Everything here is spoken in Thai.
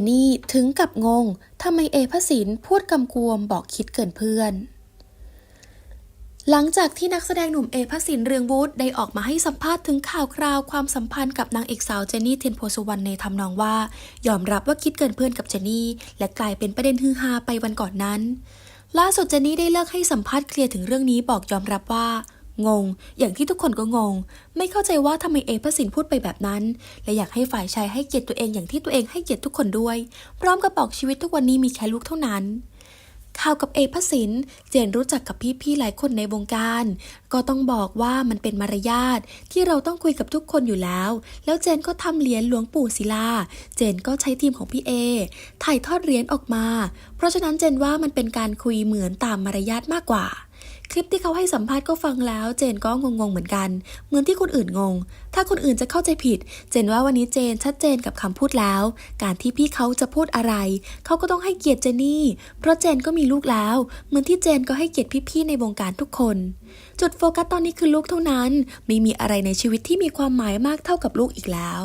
นนี่ถึงกับงงทำไมเอพระสินพูดกำกวมบอกคิดเกินเพื่อน หลังจากที่นักแสดงหนุ่มเอพระสินเรืองวุฒิได้ออกมาให้สัมภาษณ์ถึงข่าวคราวความสัมพันธ์กับนางเอกสาวเจนนี่เทียนโพสุวรรณในทำนองว่า ยอมรับว่าคิดเกินเพื่อนกับเจนนี่ และกลายเป็นประเด็นฮือฮาไปวันก่อนนั้น ล่าสุดเจนนี่ได้เลิกให้สัมภาษณ์เคลียร์ถึงเรื่องนี้บอกยอมรับว่า งง อย่างที่ทุกคนก็งง ไม่เข้าใจว่าทำไมเอพระสินพูดไปแบบนั้น และอยากให้ฝ่ายชายให้เกียรติตัวเองอย่างที่ตัวเองให้เกียรติทุกคนด้วย พร้อมกับบอกชีวิตทุกวันนี้มีแค่ลูกเท่านั้น ข่าวกับเอพระสิน เจนรู้จักกับพี่ๆหลายคนในวงการ ก็ต้องบอกว่ามันเป็นมารยาทที่เราต้องคุยกับทุกคนอยู่แล้ว แล้วเจนก็ทำเหรียญหลวงปู่ศิลา เจนก็ใช้ทีมของพี่เอถ่ายทอดเหรียญออกมา เพราะฉะนั้นเจนว่ามันเป็นการคุยเหมือนตามมารยาทมากกว่า คลิปที่เขาให้สัมภาษณ์ก็ฟังแล้วเจนก็งงๆเหมือนกัน เหมือนที่คนอื่นงง ถ้าคนอื่นจะเข้าใจผิด เจนว่าวันนี้เจนชัดเจนกับคำพูดแล้ว การที่พี่เขาจะพูดอะไร เขาก็ต้องให้เกียรติเจนนี่ เพราะเจนก็มีลูกแล้ว เหมือนที่เจนก็ให้เกียรติพี่ๆในวงการทุกคน จุดโฟกัสตอนนี้คือลูกเท่านั้น ไม่มีอะไรในชีวิตที่มีความหมายมากเท่ากับลูกอีกแล้ว